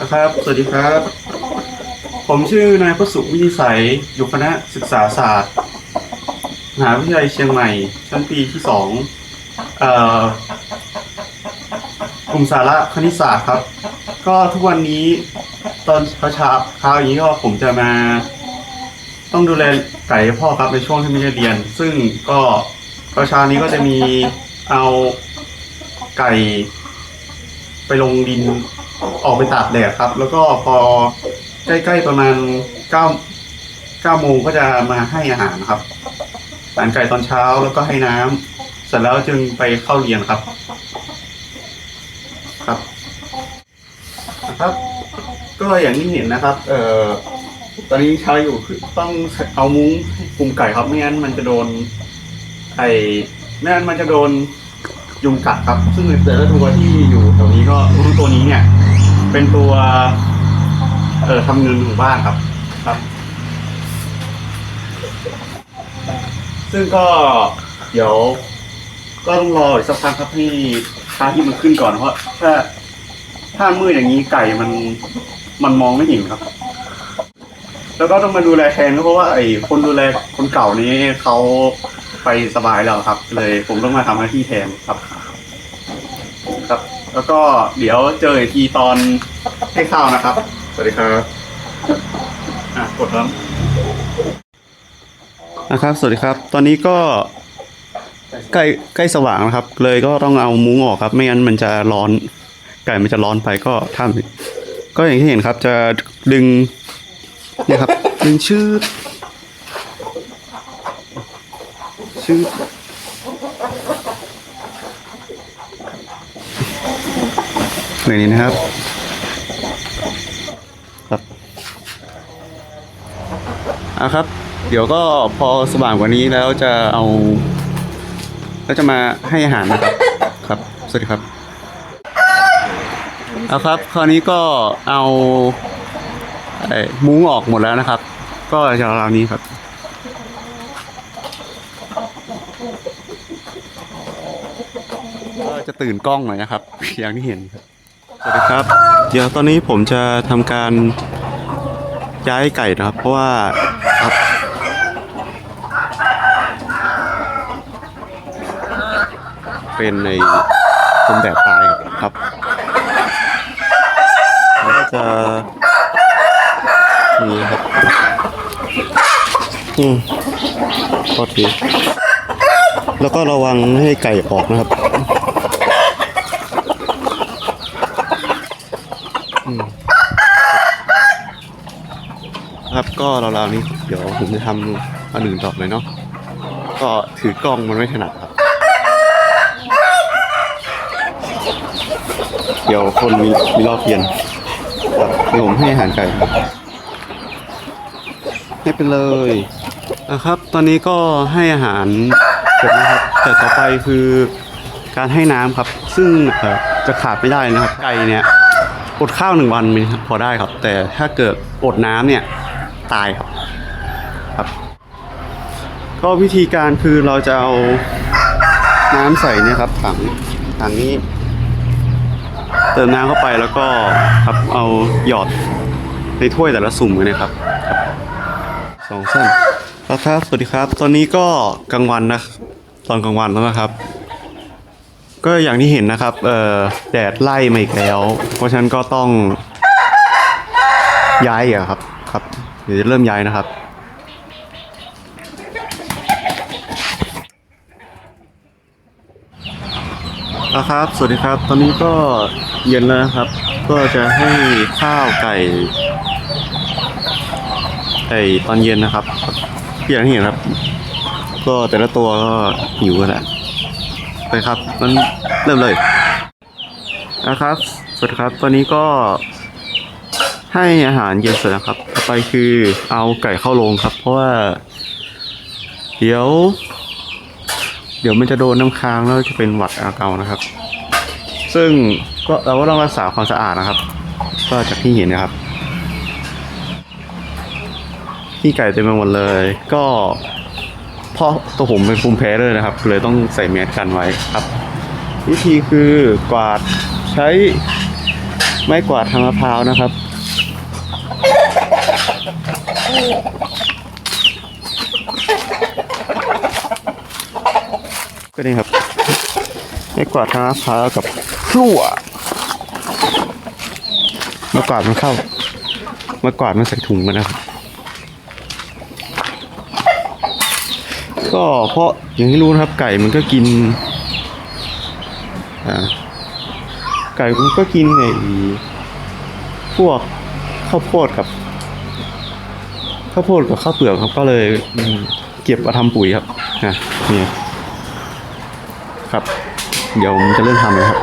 นะครับ สวัสดีครับ ผมชื่อนายพสุวินิสัย อยู่คณะศึกษาศาสตร์ มหาวิทยาลัยเชียงใหม่ ชั้นปีที่สองเอ่อกลุ่มสาระคณิตศาสตร์ครับ ก็ทุกวันนี้ตอนเช้าเช้าเช้าอย่างนี้ก็ผมจะมา ต้องดูแลไก่พ่อครับในช่วงที่ไม่ได้เรียน ซึ่งก็เช้าเช้านี้ก็จะมีเอาไก่ไปลงดิน ออกไปตากแดดครับ แล้วก็พอใกล้ๆประมาณเก้าเก้าโมงก็จะมาให้อาหารครับอาหารไก่ตอนเช้าแล้วก็ให้น้ำเสร็จแล้วจึงไปเข้าเรียนครับ ครับนะครับ ก็อย่างที่เห็นนะครับ เอ่อตอนนี้ใช้อยู่คือต้องเอามุ้งคลุมไก่ครับไม่งั้นมันจะโดนไอ้ไม่งั้นมันจะโดนยุงกัดครับ ซึ่งแต่ละตัวที่อยู่แถวนี้ก็รู้ตัวนี้เนี่ย เป็นตัว เอ่อทำเงินหมู่บ้านครับ ครับ ซึ่งก็เดี๋ยว ก็ต้องรออีกสักพักครับให้พระอาที่มันขึ้นก่อนเพราะถ้าถ้ามืดอย่างนี้ไก่มันมันมองไม่เห็นครับ แล้วก็ต้องมาดูแลแทนก็เพราะว่าไอ้คนดูแลคนเก่านี้เขาไปสบายแล้วครับ เลยผมต้องมาทำหน้าที่แทนครับ ครับ แล้วก็เดี๋ยวเจออีกทีตอนให้ข้าวนะครับ สวัสดีครับ อะกดครับนะครับ สวัสดีครับ ตอนนี้ก็ใกล้ใกล้สว่างนะครับ เลยก็ต้องเอามุ้งออกครับ ไม่งั้นมันจะร้อน ไก่มันจะร้อนไปก็ทำก็อย่างที่เห็นครับ จะดึงเนี่ยครับ ดึงชืดชืด อย่างนี้นะครับครับอะครับ เดี๋ยวก็พอสว่างกว่านี้แล้วจะเอาแล้วจะมาให้อาหารนะครับครับ สวัสดีครับเอาครับ คราวนี้ก็เอาไอ้มุ้งออกหมดแล้วนะครับ ก็จะราวนี้ครับก็จะตื่นกล้องหน่อยนะครับอย่างที่เห็นครับ สวัสดีครับ เดี๋ยวตอนนี้ผมจะทำการย้ายไก่นะครับ เพราะว่าครับเป็นในคนแดดตายครับแล้วก็จะนี่ครับอืมพอทีแล้วก็ระวังให้ไก่ออกนะครับ ครับ ก็ราวๆนี้เดี๋ยวผมจะทำอันอื่นต่อเลยเนาะก็ถือกล้องมันไม่ถนัดครับ เดี๋ยวคนมีมีรอบเปลี่ยนครับเดี๋ยวผมให้อาหารไก่ให้ไปเลยนะครับ ตอนนี้ก็ให้อาหารเสร็จนะครับ แต่ต่อไปคือการให้น้ำครับ ซึ่งจะขาดไม่ได้นะครับไก่เนี่ยอดข้าวหนึ่งวันมีพอได้ครับ แต่ถ้าเกิดอดน้ำเนี่ย ตายครับครับ ก็วิธีการคือเราจะเอาน้ำใส่เนี่ยครับถังถังนี้ เติมน้ำเข้าไปแล้วก็ครับเอาหยอดในถ้วยแต่ละสุ่มเลยนะครับสองสั้นแล้วครับสวัสดีครับ ตอนนี้ก็กลางวันนะ ตอนกลางวันแล้วนะครับ ก็อย่างที่เห็นนะครับเอ่อแดดไล่มาอีกแล้ว เพราะฉะนั้นก็ต้องย้ายอะครับครับ เดี๋ยวจะเริ่มย้ายนะครับ นะครับ สวัสดีครับ ตอนนี้ก็เย็นแล้วนะครับ ก็จะให้ข้าวไก่ไก่ตอนเย็นนะครับที่อย่างที่เห็นครับ ก็แต่ละตัวก็หิวกันแหละไปครับมันเริ่มเลยนะครับสวัสดีครับ ตอนนี้ก็ ให้อาหารเย็นเสร็จนะครับ ต่อไปคือเอาไก่เข้าโรงครับ เพราะว่า เดี๋ยว เดี๋ยวมันจะโดนน้ำค้างแล้วจะเป็นหวัดอาเกานะครับ ซึ่งก็เราก็ต้องรักษาความสะอาดนะครับ ก็จากที่เห็นนะครับขี้ไก่เต็มไปหมดเลย ก็เพราะตัวผมเป็นภูมิแพ้เลยนะครับ เลยต้องใส่แมสกันไว้ครับ วิธีคือกวาดใช้ไม้กวาดทางมะพร้าวนะครับ ก็นี่ครับไม้กวาดทางมะพร้ากับพลั่วมากวาดมันเข้ามากวาดมันใส่ถุงกันนะครับก็เพราะอย่างที่รู้นะครับ ไก่มันก็กินอ่าไก่มันก็กินไอ้พวกข้าวโพดกับ ข้าวโพดกับข้าวเปลือกครับก็เลยเก็บมาทำปุ๋ยครับนะนี่ครับ เดี๋ยวผมจะเริ่มทำเลยครับ